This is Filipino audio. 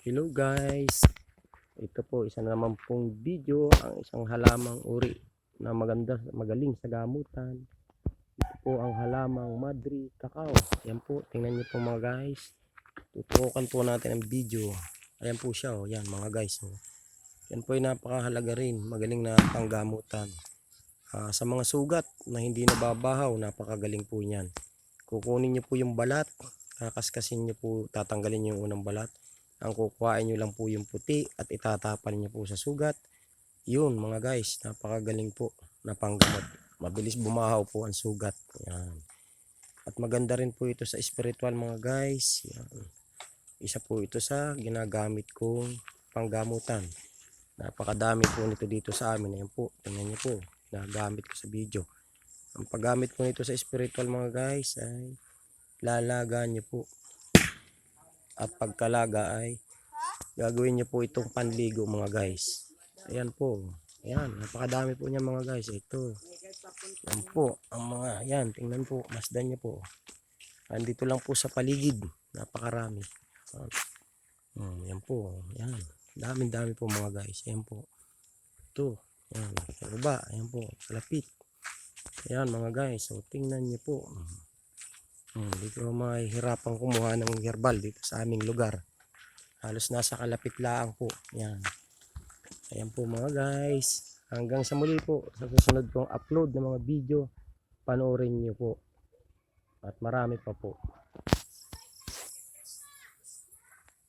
Hello guys. Ito po isa na naman pong video ang isang halamang uri na maganda magaling sa gamutan. Ito po ang halamang Madri Cacao. Yan po, tingnan niyo po mga guys. Tutukan po natin ang video. Ayan po siya oh, yan mga guys oh. Yan po ay napakahalaga rin, magaling na panggamutan. Ah, sa mga sugat na hindi nababahaw, napakagaling po niyan. Kukunin niyo po yung balat, kakaskasin niyo po, tatanggalin yung unang balat. Ang kukuhain niyo lang po yung puti at itatapan niyo po sa sugat. Yun mga guys, napakagaling po na panggamot. Mabilis bumahaw po ang sugat. Yan. At maganda rin po ito sa spiritual mga guys. Yan. Isa po ito sa ginagamit kong panggamutan. Napakadami po nito dito sa amin. Ayan po, tingnan niyo po. Nagamit ko sa video. Ang paggamit po nito sa spiritual mga guys ay lalaga niyo po. At pagkalaga ay gagawin niyo po itong panligo mga guys. Ayan po. Ayan, napakadami po niya mga guys. Ito. Yan po, ang mga, yan, tingnan po, masdan niyo po. Andito lang po sa paligid. Napakarami. Ayan. Hmm, yan po, yan. Daming dami po mga guys. Ayan po. Ito. Ayan. Sa baba. Ayan po. Kalapit. Ayan mga guys. So, tingnan niyo po. Hmm, dito mahihirapan kumuha ng herbal dito sa aming lugar. Halos nasa kalapit laang po. Ayan. Ayan po mga guys. Hanggang sa muli po sa susunod kong upload ng mga video. Panoorin niyo po. At marami pa po.